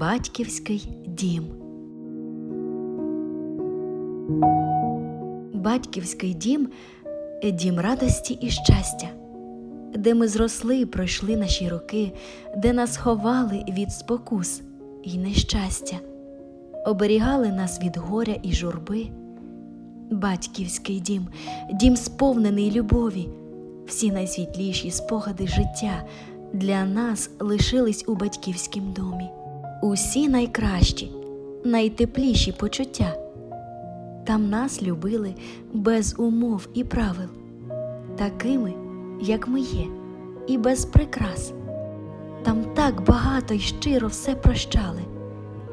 Батьківський дім. Батьківський дім дім радості і щастя, де ми зросли і пройшли наші роки, де нас ховали від спокус і нещастя, оберігали нас від горя і журби. Батьківський дім, дім сповнений любові, всі найсвітліші спогади життя для нас лишились у батьківськім домі. Усі найкращі, найтепліші почуття. Там нас любили без умов і правил, такими, як ми є, і без прикрас. Там так багато й щиро все прощали,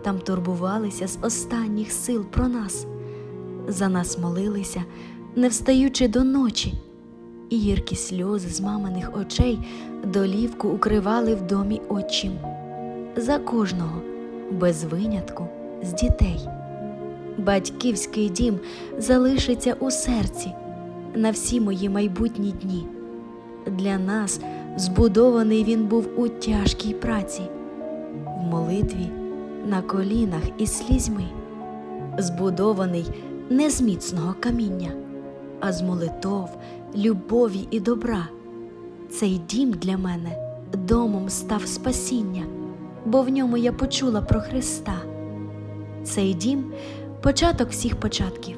там турбувалися з останніх сил про нас, за нас молилися, не встаючи до ночі, і гіркі сльози з маминих очей долівку укривали в домі отчим. За кожного, без винятку, з дітей. Батьківський дім залишиться у серці на всі мої майбутні дні. Для нас збудований він був у тяжкій праці, в молитві, на колінах і слізьми, збудований не з міцного каміння, а з молитов, любові і добра. Цей дім для мене домом став спасіння, бо в ньому я почула про Христа. Цей дім початок всіх початків.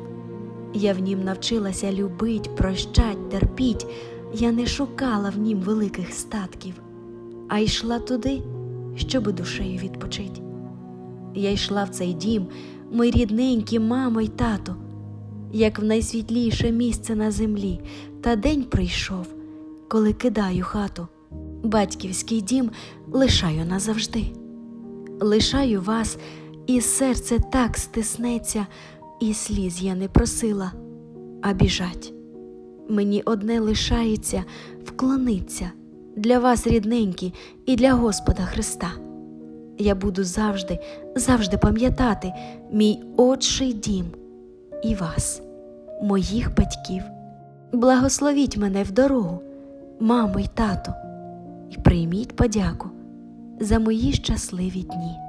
Я в нім навчилася любить, прощать, терпіть. Я не шукала в нім великих статків, а йшла туди, щоби душею відпочить. Я йшла в цей дім, мої рідненькі мамо й тато, як в найсвітліше місце на землі, та день прийшов, коли кидаю хату. Батьківський дім лишаю назавжди. Лишаю вас, і серце так стиснеться, і сліз я не просила, а біжать. Мені одне лишається вклониться для вас, рідненькі, і для Господа Христа. Я буду завжди, завжди пам'ятати мій отший дім і вас, моїх батьків. Благословіть мене в дорогу, мамо й тату, і прийміть подяку за мої щасливі дні.